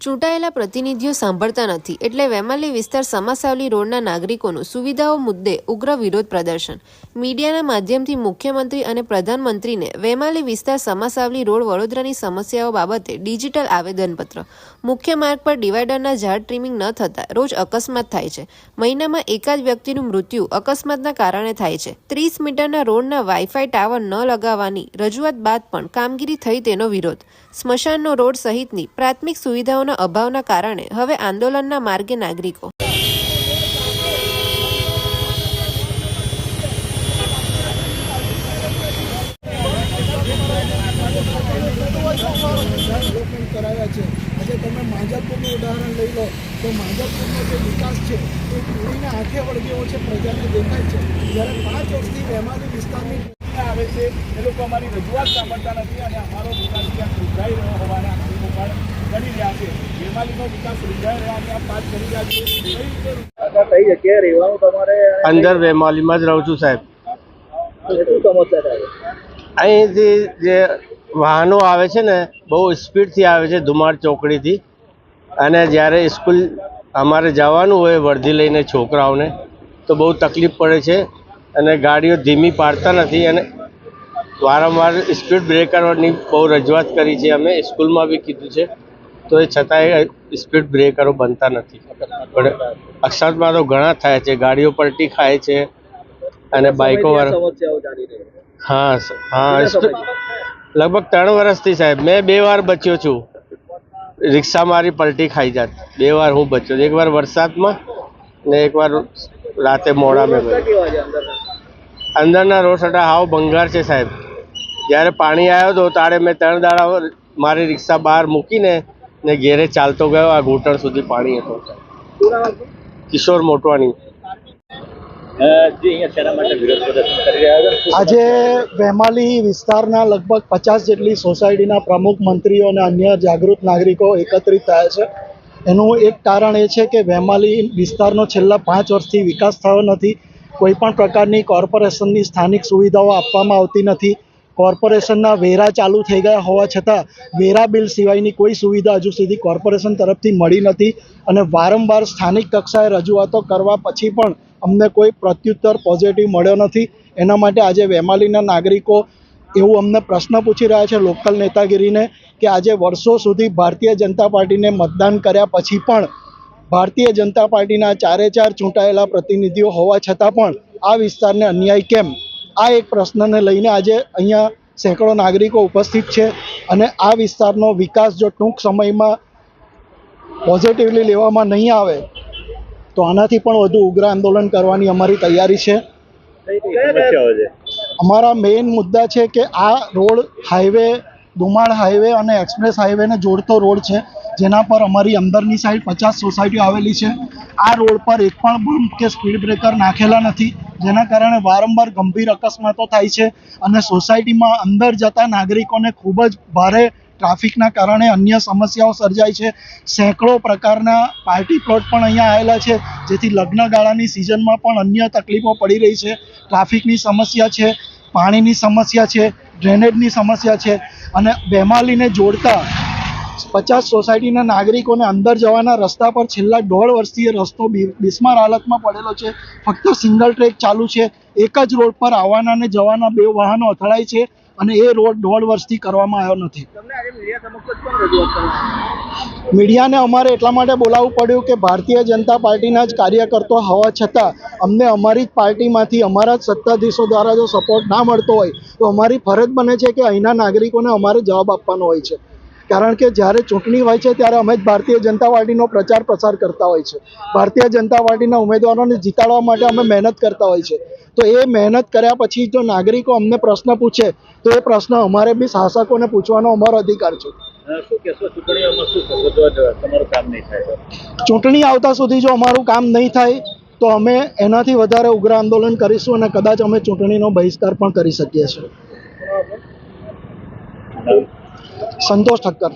ચૂંટાયેલા પ્રતિનિધિઓ સાંભળતા નથી એટલે વેમાલી વિસ્તાર સમાસાવલી રોડના નાગરિકોનું સુવિધાઓ મુદ્દે ઉગ્ર વિરોધ પ્રદર્શન. મીડિયાના માધ્યમથી મુખ્યમંત્રી અને પ્રધાનમંત્રીને વેમાલી વિસ્તાર સમાસાવલી રોડ વડોદરાની સમસ્યાઓ બાબતે ડિજિટલ આવેદનપત્ર. મુખ્ય માર્ગ પર ડિવાઈડરના ઝાડ ટ્રીમિંગ ન થતાં રોજ અકસ્માત થાય છે. મહિનામાં એકાદ વ્યક્તિનું મૃત્યુ અકસ્માતના કારણે થાય છે. ત્રીસ મીટરના રોડના વાઈફાઈ ટાવર ન લગાવવાની રજૂઆત બાદ પણ કામગીરી થઈ તેનો વિરોધ. સ્મશાનનો રોડ સહિતની પ્રાથમિક સુવિધાઓના અભાવના કારણે હવે આંદોલનના માર્ગે નાગરિકો. તમે માંજલપુરનું ઉદાહરણ લઈ લો, તો માંજલપુરનો જે વિકાસ છે, એ પૂરીને છે પ્રજાને દેખાય છે. પાંચ વર્ષથી વિસ્તારની આવે છે, એ લોકો અમારી રજૂઆત સાંભળતા નથી અને અમારો વિકાસ ત્યાં રૂંધાઈ રહ્યો હોવાના અંદર વેમાલીમાં જ રહું છું, સાહેબ. અહીંથી જે વાહનો આવે છે ને, બહુ સ્પીડથી આવે છે, ધુમાડ ચોકડીથી. અને જ્યારે સ્કૂલ અમારે જવાનું હોય, વર્ધી લઈને છોકરાઓને, તો બહુ તકલીફ પડે છે. અને ગાડીઓ ધીમી પાડતા નથી અને વારંવાર સ્પીડ બ્રેકરોની બહુ રજૂઆત કરી છે. અમે સ્કૂલમાં બી કીધું છે. તો એ છતાંય સ્પીડ બ્રેકરો બનતા નથી. પણ અકસ્માતમાં તો ઘણા થાય છે. ગાડીઓ પલટી ખાય છે અને બાઇકો હા હા લગભગ ત્રણ વર્ષથી સાહેબ. મેં બે વાર બચ્યો છું. રિક્ષા મારી પલટી ખાઈ જાત. બે વાર હું બચ્યો. એક વાર વરસાદમાં ને એક વાર રાતે મોડા મેં અંદરના? રોડ સટા હાવ ભંગાર છે સાહેબ. જ્યારે પાણી આવ્યો હતો ત્યારે મેં ત્રણ દાડા મારી રિક્ષા બહાર મૂકીને ને ઘેરે ચાલતો ગયો. આ ઘૂંટણ સુધી પાણી હતો. કિશોર મોટવાણી જે અહીંયા શેના માટે વિરોધ પ્રદર્શન કરી રહ્યા છે? આજે વેમાલી વિસ્તારના લગભગ પચાસ જેટલી સોસાયટીના પ્રમુખ મંત્રીઓ અને અન્ય જાગૃત નાગરિકો એકત્રિત થયા છે. એનું એક કારણ એ છે કે વેમાલી વિસ્તારનો છેલ્લા પાંચ વર્ષથી વિકાસ થયો નથી. કોઈ પણ પ્રકારની કોર્પોરેશનની સ્થાનિક સુવિધાઓ આપવામાં આવતી નથી. કોર્પોરેશનના વેરા ચાલુ થઈ ગયા હોવા છતાં વેરા બિલ સિવાયની કોઈ સુવિધા હજુ સુધી કોર્પોરેશન તરફથી મળી નથી અને વારંવાર સ્થાનિક કક્ષાએ રજૂઆતો કરવા પછી પણ અમને કોઈ પ્રત્યુત્તર પોઝિટિવ મળ્યો નથી. એના માટે આજે વેમાલીના નાગરિકો એવું અમને પ્રશ્ન પૂછી રહ્યા છે લોકલ નેતાગીરીને કે આજે વર્ષો સુધી ભારતીય જનતા પાર્ટીને મતદાન કર્યા પછી પણ ભારતીય જનતા પાર્ટીના ચારે ચાર ચૂંટાયેલા પ્રતિનિધિઓ હોવા છતાં પણ આ વિસ્તારને અન્યાય કેમ? આ એક પ્રશ્નને લઈને આજે અહીંયા સેંકડો નાગરિકો ઉપસ્થિત છે અને આ વિસ્તારનો વિકાસ જો ટૂંક સમયમાં પોઝિટિવલી લેવામાં નહીં આવે, તો આનાથી પણ વધુ ઉગ્ર આંદોલન કરવાની અમારી તૈયારી છે. અમારા મેઇન મુદ્દા છે કે આ રોડ હાઈવે દુમાળ હાઈવે અને એક્સપ્રેસ હાઈવેને જોડતો રોડ છે, જેના પર અમારી અંદરની સાઈડ પચાસ સોસાયટીઓ આવેલી છે. આ રોડ પર એક પણ બમ્પ કે સ્પીડ બ્રેકર નાખેલા નથી. જેના કારણે વારંવાર ગંભીર અકસ્માતો થાય છે અને સોસાયટીમાં અંદર જતા નાગરિકોને ખૂબ જ ભારે ટ્રાફિકના કારણે અન્ય સમસ્યાઓ સર્જાય છે. સેંકડો પ્રકારના પાર્ટી પ્લોટ પણ અહીંયા આવેલા છે, જેથી લગ્નગાળાની સિઝનમાં પણ અન્ય તકલીફો પડી રહી છે. ટ્રાફિકની સમસ્યા છે, પાણીની સમસ્યા છે, ડ્રેનેજની સમસ્યા છે અને બેમાલીને જોડતા પચાસ સોસાયટીના નાગરિકોને અંદર જવાના રસ્તા પર છેલ્લા દોઢ વર્ષથી રસ્તો બિસ્માર હાલતમાં પડેલો છે. ફક્ત સિંગલ ટ્રેક ચાલુ છે. એક જ રોડ પર આવવાના અને જવાના બે વાહનો અથડાય છે અને એ રોડ દોઢ વર્ષથી કરવામાં આવ્યો નથી. મીડિયાને અમારે એટલા માટે બોલાવવું પડ્યું કે ભારતીય જનતા પાર્ટીના જ કાર્યકર્તો હોવા છતાં અમને અમારી જ પાર્ટીમાંથી અમારા જ સત્તાધીશો દ્વારા જો સપોર્ટ ના મળતો હોય તો અમારી ફરજ બને છે કે અહીંના નાગરિકોને અમારે જવાબ આપવાનો હોય છે. કારણ કે જ્યારે ચૂંટણી હોય છે ત્યારે અમે જ ભારતીય જનતા પાર્ટીનો પ્રચાર પ્રસાર કરતા હોય છે. ભારતીય જનતા પાર્ટીના ઉમેદવારોને જીતાડવા માટે અમે મહેનત કરતા હોય છે. તો એ મહેનત કર્યા પછી જો નાગરિકો અમને પ્રશ્ન પૂછે તો એ પ્રશ્ન અમારે બી શાસકોને પૂછવાનો અમારો અધિકાર છે. ચૂંટણી આવતા સુધી જો અમારું કામ નહીં થાય તો અમે એનાથી વધારે ઉગ્ર આંદોલન કરીશું અને કદાચ અમે ચૂંટણીનો બહિષ્કાર પણ કરી શકીએ છીએ. સંતોષ ઠક્કર.